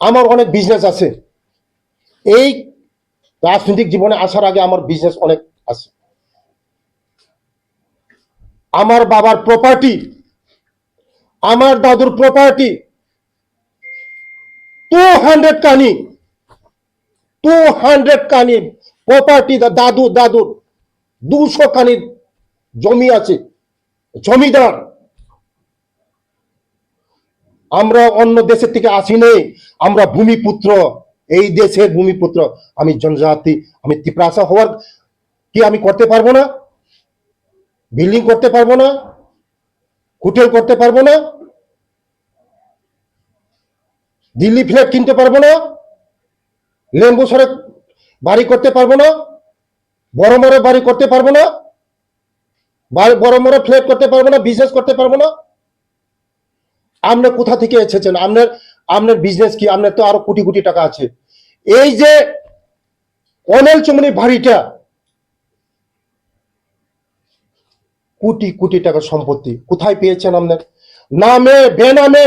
আমার অনেক বিজনেস আছে। এই রাজনৈতিক জীবনে আসার আগে আমার বিজনেস অনেক আছে। আমার বাবার প্রপার্টি আমার দাদুর প্রপার্টি টু হান্ড্রেড কানি টু হান্ড্রেড কানি প্রপার্টি দাদু, দাদুর দুশো কানির জমি আছে, জমিদার। আমরা অন্য দেশের থেকে আসি নেই। আমরা ভূমিপুত্র। এই দেশের ভূমিপুত্র। আমি জনজাতি, আমি তিপ্রাসা হওয়ার কি আমি করতে পারব না? বিল্ডিং করতে পারব না? হোটেল করতে পারব না? দিল্লি ফ্ল্যাট কিনতে পারব না? লেম্বু সরে বাড়ি করতে পারব না? বড় বড় বাড়ি করতে পারব না? বাড়ি- বড় ফ্ল্যাট করতে পারব না? বিজনেস করতে পারব না? আপনার কোথা থেকে এসেছেন? আপনার আপনার বিজনেস কি? আপনার তো আরও কোটি কোটি টাকা আছে। এই যে অনিল চমনি বাড়িটা, কোটি কোটি টাকা সম্পত্তি। কোথায় পেয়েছেন আপনার নামে, বেনামে।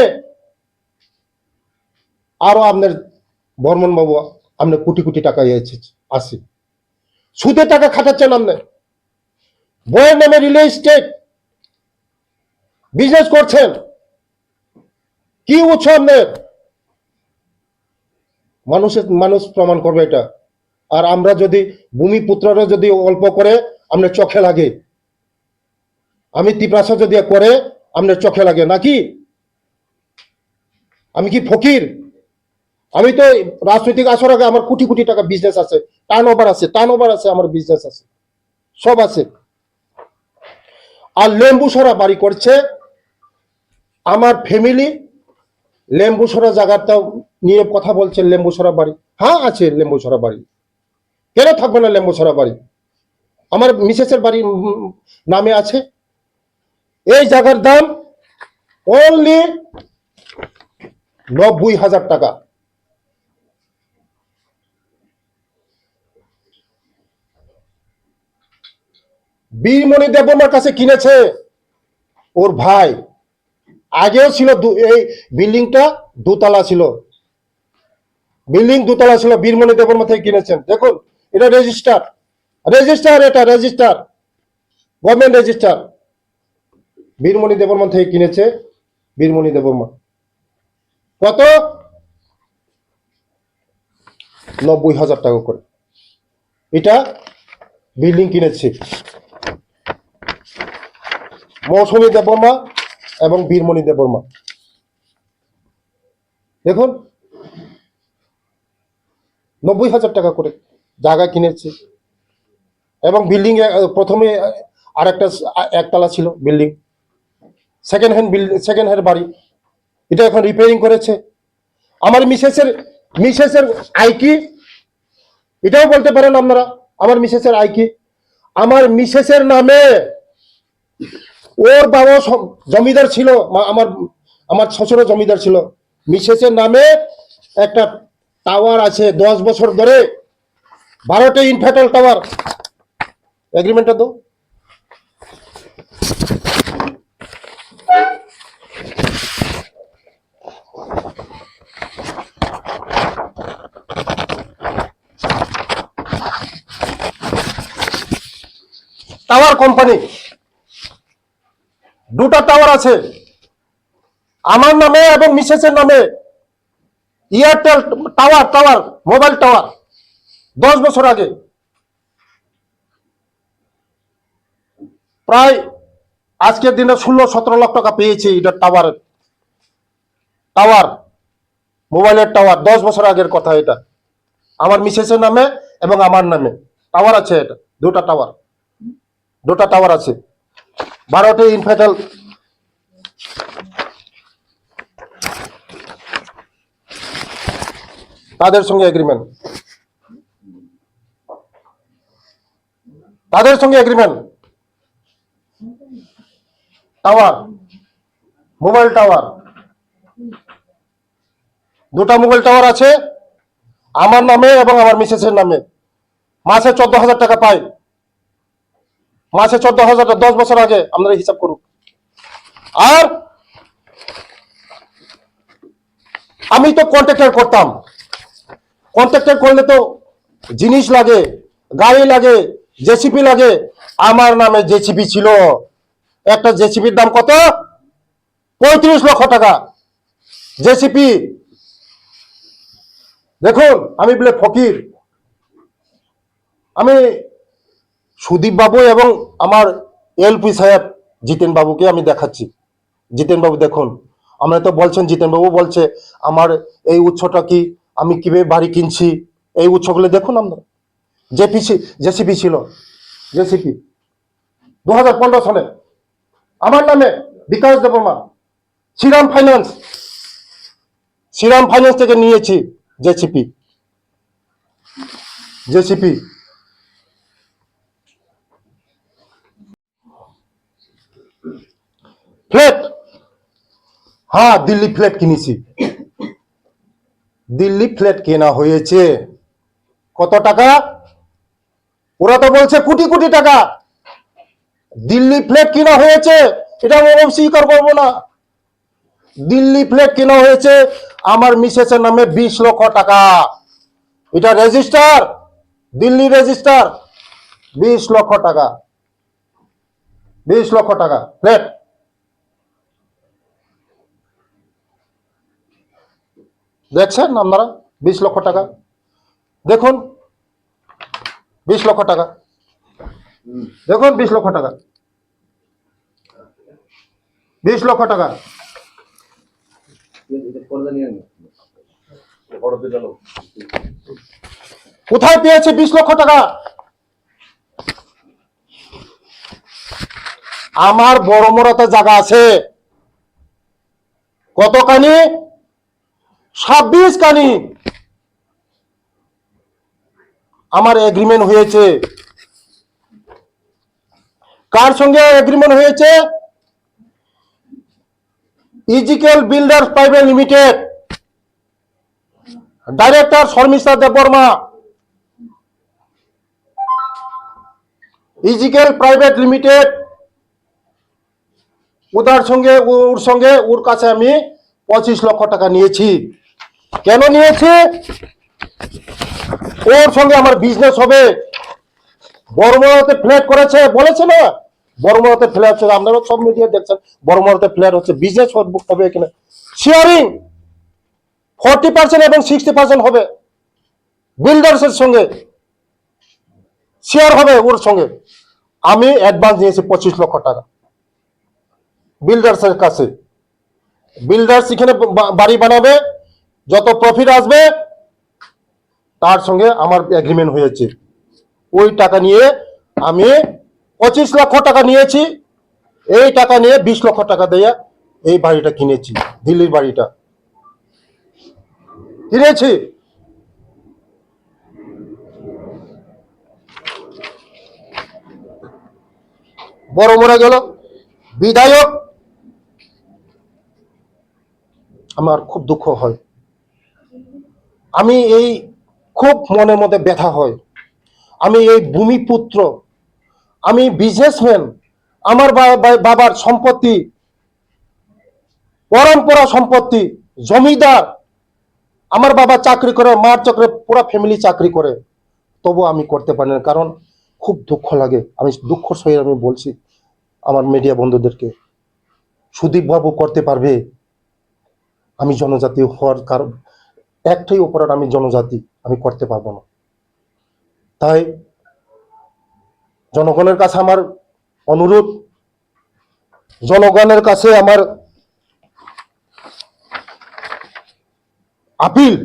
আরও আপনার বর্মন বাবু আপনার কোটি কোটি টাকা আসে সুদে টাকা খাটাচ্ছেন আপনার বয়ের নামে রিয়েল এস্টেট বিজনেস করছেন। কি উৎস আপনার মানুষের, মানুষ প্রমাণ করবে এটা। আর আমরা যদি, ভূমিপুত্ররা যদি অল্প করে আপনার চোখে লাগে। আমি তিপ্রাসা যদি করে আপনার চোখে লাগে। নাকি? আমি কি ফকির? আমি তো রাজনৈতিক আসার আগে আমার কোটি কোটি টাকা বিজনেস আছে। টার্ন ওভার আছে টার্ন ওভার আছে, আমার বিজনেস আছে। সব আছে। আর লেম্বু সরা বাড়ি করছে। আমার ফ্যামিলি লেম্বুসরা জায়গাটা নিয়ে কথা বলছেন লেম্বুসরা বাড়ি। হ্যাঁ আছে লেম্বুসরা বাড়ি। কেন থাকবে না লেম্বুসরা বাড়ি? আমার মিসেসের বাড়ি নামে আছে। এই জায়গার দাম অনলি নব্বই হাজার টাকা। বীরমণি দেববর্মার কাছে কিনেছে ওর ভাই। আগেও ছিল এই বিল্ডিংটা দুতলা ছিল। বিল্ডিং দুতলা ছিল, বীরমণি দেববর্মা থেকে কিনেছেন। দেখুন, এটা রেজিস্টার রেজিস্টার এটা register government register Birmani Debbarma থেকে কিনেছে, বীরমণি দেববর্মা কত? নব্বই হাজার টাকা করে। এটা বিল্ডিং কিনেছে। মৌসুমী দেববর্মা এবং বীরমণি দেববর্মা দেখুন, নব্বই হাজার টাকা করে জায়গা কিনেছে এবং বিল্ডিং প্রথমে আর একটা একতলা ছিল building second hand building second hand বাড়ি। এটা এখন রিপেয়ারিং করেছে। আমার মিসেসের মিসেসের আই কি এটাও বলতে পারেন আপনারা, আমার মিসেসের আইকি। আমার মিসেসের নামে ওর বাবা জমিদার ছিল আমার আমার শ্বশুরও জমিদার ছিল। মিসেসের নামে একটা টাওয়ার আছে, দশ বছর ধরে। বারোটা ইনফার্টাল টাওয়ার এগ্রিমেন্টটা তো টাওয়ার কোম্পানি দুটো টাওয়ার আছে। আমার নামে এবং মিসেসের নামে Airtel tower tower mobile tower দশ বছর আগে। প্রায় আজকের দিনে ষোলো, সতেরো লাখ টাকা পেয়েছি এটা টাওয়ার টাওয়ার মোবাইলের টাওয়ার দশ বছর আগের কথা এটা। আমার মিসেসের নামে এবং আমার নামে টাওয়ার আছে এটা, দুটা টাওয়ার দুটা টাওয়ার আছে। বারোটি ইনফেটাল তাদের সঙ্গে এগ্রিমেন্ট তাদের সঙ্গে এগ্রিমেন্ট টাওয়ার মোবাইল টাওয়ার দুটা মোবাইল টাওয়ার আছে। আমার নামে এবং আমার মিসেসের নামে। মাসে চোদ্দ হাজার টাকা পাই মাসে চোদ্দ হাজার দশ বছর আগে আপনারা হিসাব করুন আর আমি তো কন্ট্রাক্টর করতাম। কন্ট্রাক্টর করলে তো জিনিস লাগে, গাড়ি লাগে, জেসিপি লাগে। আমার নামে জেসিপি ছিল। একটা জেসিপির দাম কত? পঁয়ত্রিশ লক্ষ টাকা। জেসিপি, দেখুন, আমি বলে ফকির। আমি সুদীপ বাবু এবং আমার এলপি সাহেব জিতেন বাবুকে আমি দেখাচ্ছি। জিতেন বাবু, দেখুন, আমরা তো বলছেন, জিতেন বাবু বলছে, আমার এই উৎসটা কি আমি কীভাবে বাড়ি কিনছি? এই উৎসগুলো দেখুন আমরা। জেপিসি জেসিপি ছিল, জেসিপি। দু হাজার পনেরো সালে, আমার নামে বিকাশ দেবমা শ্রীরাম ফাইন্যান্স শ্রীরাম ফাইন্যান্স থেকে নিয়েছি জেসিপি। জেসিপি ফ্ল্যাট হ্যাঁ দিল্লি ফ্ল্যাট কিনেছি। দিল্লি ফ্ল্যাট কেনা হয়েছে। কত টাকা? ওরা তো বলছে কোটি কোটি টাকা। দিল্লি ফ্ল্যাট কেনা হয়েছে। এটা আমি অস্বীকার করব না। দিল্লি ফ্ল্যাট কেনা হয়েছে। আমার মিসেসের নামে বিশ লক্ষ টাকা। এটা রেজিস্টার দিল্লি রেজিস্টার বিশ লক্ষ টাকা। বিশ লক্ষ টাকা। ফ্ল্যাট দেখছেন আপনারা? বিশ লক্ষ টাকা। দেখুন, বিশ লক্ষ টাকা। দেখুন, বিশ লক্ষ টাকা। বিশ লক্ষ টাকা। কোথায় পেয়েছে বিশ লক্ষ টাকা? আমার বড় মোড়াতে জায়গা আছে। কত কানি ছাব্বিশ কানি। আমার এগ্রিমেন্ট হয়েছে। কার সঙ্গে এগ্রিমেন্ট হয়েছে? Is equal builders private limited director Sharmishtha Debbarma is equal private limited ওটার সঙ্গে, ওর সঙ্গে, ওর কাছে আমি পঁচিশ লক্ষ টাকা নিয়েছি। কেন নিয়েছি? ওর সঙ্গে আমার বিজনেস হবে। বড়মরাতে ফ্ল্যাট করেছে, বলেছে না? বড়মরাতে ফ্ল্যাট হচ্ছে, আপনারা সব মিডিয়া দেখছেন বড়মরাতে ফ্ল্যাট হচ্ছে বিজনেস হবে এখানে শেয়ারিং ফর্টি পার্সেন্ট এবং সিক্সটি পার্সেন্ট হবে। বিল্ডার্সের সঙ্গে শেয়ার হবে ওর সঙ্গে। আমি অ্যাডভান্স নিয়েছি পঁচিশ লক্ষ টাকা। বিল্ডার্সের কাছে। বিল্ডার্স এখানে বাড়ি বানাবে যত প্রফিট আসবে, তার সঙ্গে আমার এগ্রিমেন্ট হয়েছে। ওই টাকা নিয়ে আমি পঁচিশ লক্ষ টাকা নিয়েছি, এই টাকা নিয়ে বিশ লক্ষ টাকা দিয়ে এই বাড়িটা কিনেছি, দিল্লির বাড়িটা। কিনেছি। বড় মরে গেল। বিধায়ক, আমার খুব দুঃখ হয়। আমি এই খুব মনের মধ্যে ব্যথা হয়। আমি এই ভূমিপুত্র। আমি বিজনেসম্যান আমার বাবার সম্পত্তি, পরম্পরা সম্পত্তি, জমিদার। আমার বাবা চাকরি করে, মার চক্রে, পুরো ফ্যামিলি চাকরি করে। তবু আমি করতে পারি না, কারণ খুব দুঃখ লাগে। আমি দুঃখ সহিত আমি বলছি আমার মিডিয়া বন্ধুদেরকে সুদীপ বাবু করতে পারবে। আমি জনজাতি হওয়ার কারণ একটাই অপরাধ আমি জনজাতি, আমি করতে পারব না। তাই জনগণের কাছে আমার অনুরোধ, জনগণের কাছে আমার আপিল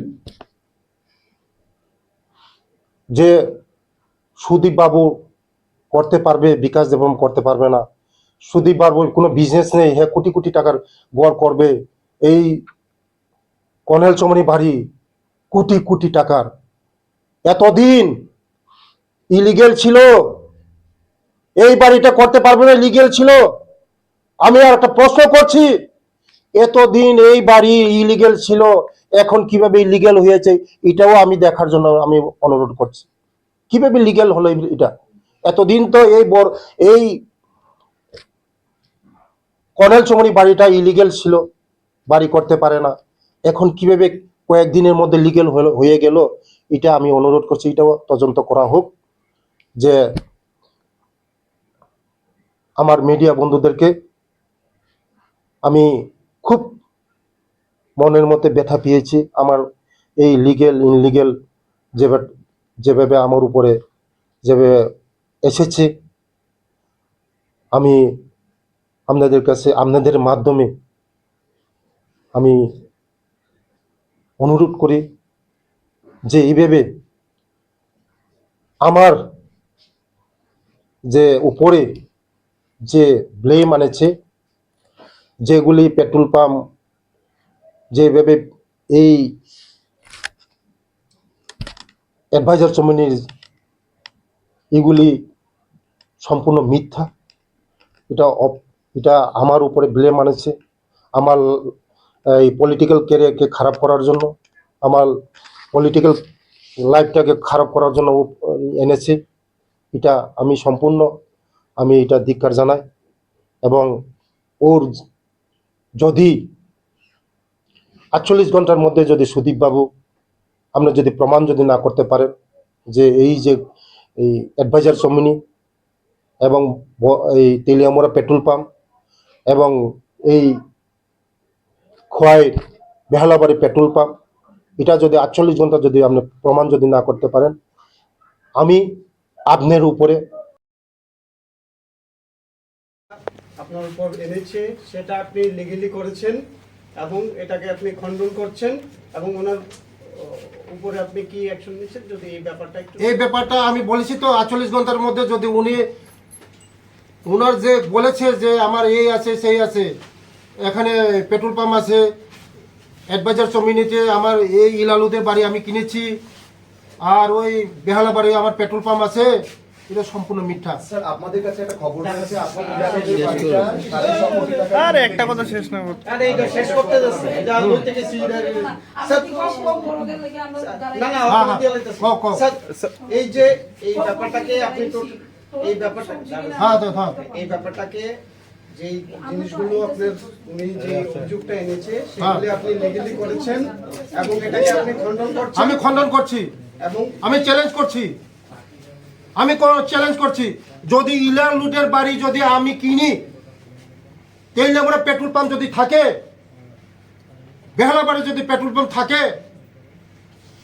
যে সুদীপ বাবু করতে পারবে, বিকাশ দেবম করতে পারবে না। সুদীপ বাবুর কোনো বিজনেস নেই হ্যাঁ কোটি কোটি টাকার গড় করবে। এই কনেল চমনি বাড়ি কোটি কোটি টাকার। এতদিন ইলিগেল ছিল, এই বাড়িটা করতে পারবে না লিগেল ছিল। আমি আর একটা প্রশ্ন করছি, এতদিন এই বাড়ি ইলিগেল ছিল, এখন কীভাবে ইলিগেল হয়েছে, এটাও আমি দেখার জন্য আমি অনুরোধ করছি। কীভাবে লিগেল হলো এটা? এতদিন তো এই এই কনেল চমনি বাড়িটা ইলিগেল ছিল, বাড়ি করতে পারে না। এখন কীভাবে কয়েকদিনের মধ্যে লিগেল হয়ে গেল, এটা আমি অনুরোধ করছি, এটাও তদন্ত করা হোক, যে আমার মিডিয়া বন্ধুদেরকে আমি খুব মনের মধ্যে ব্যথা পেয়েছি, আমার এই লিগেল ইনলিগেল যেভাবে যেভাবে আমার উপরে যেভাবে এসেছে, আমি আপনাদের কাছে, আপনাদের মাধ্যমে আমি অনুরোধ করি যে এইভাবে আমার যে উপরে যে ব্লেম আনেছে, যেগুলি পেট্রোল পাম্প যেভাবে এই অ্যাডভাইজার চমিনির এগুলি সম্পূর্ণ মিথ্যা। এটা এটা আমার উপরে ব্লেম আনেছে, আমার এই পলিটিক্যাল ক্যারিয়ারকে খারাপ করার জন্য, আমার পলিটিক্যাল লাইফটাকে খারাপ করার জন্য এনেছে। এটা আমি সম্পূর্ণ, আমি এটা ধিক্কার জানাই। এবং ওর যদি আটচল্লিশ ঘণ্টার মধ্যে যদি সুদীপবাবু আপনি যদি প্রমাণ যদি না করতে পারেন যে এই যে এই অ্যাডভাইজার চমিনি এবং এই তেলিয়ামোড়া পেট্রোল পাম্প এবং এই খোয়াই বেহালাবাড়ি পেট্রোল পাম্প। এটা যদি আটচল্লিশ ঘণ্টা যদি আপনি প্রমাণ যদি না করতে পারেন আমি আপনার উপরে। আপনার উপর এনেছে সেটা আপনি লিগেলি করেছেন এবং এটাকে আপনি খণ্ডন করছেন এবং ওনার উপরে আপনি কি অ্যাকশন নিচ্ছেন যদি এই ব্যাপারটা একটু এই ব্যাপারটা আমি বলেছি তো আটচল্লিশ ঘণ্টার মধ্যে যদি উনি ওনার যে বলেছে যে আমার এই আছে সেই আছে এখানে পেট্রোল পাম্প আছে অ্যাডভাইজার চমিনিতে আমার এই ইলালুদের বাড়ি আমি কিনেছি আর ওই বেহালা বাড়ি আমার পেট্রোল পাম্প আছে এটা সম্পূর্ণ মিথ্যা। স্যার আপনাদের কাছে একটা খবর আছে আর একটা কথা শেষ না আরে এইটা শেষ করতে যাচ্ছে স্যার না না হ্যাঁ, হ্যাঁ। স্যার এই যে এই ব্যাপারটাকে আপনি এই ব্যাপারটা হ্যাঁ তো হ্যাঁ। এই ব্যাপারটাকে যে জিনিসগুলো আপনার উনি যে অভিযোগটা এনেছে সেগুলি আপনি লিগেলি করেছেন এবং এটাকে আপনি খণ্ডন করছেন। আমি খণ্ডন করছি। এবং আমি চ্যালেঞ্জ করছি। আমি চ্যালেঞ্জ করছি। যদি ইলার লুটের বাড়ি যদি আমি কিনি তেল নেমরা পেট্রোল পাম্প যদি থাকে বেহালা বাড়ি যদি পেট্রোল পাম্প থাকে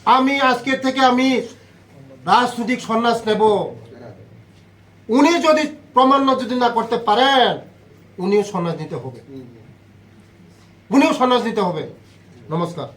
আমি আজকের থেকে আমি রাজনৈতিক সন্ন্যাস নেব। উনি যদি প্রমাণ যদি না করতে পারেন উনিও সন্ন্যাস নিতে হবে। উনিও সন্ন্যাস নিতে হবে। নমস্কার।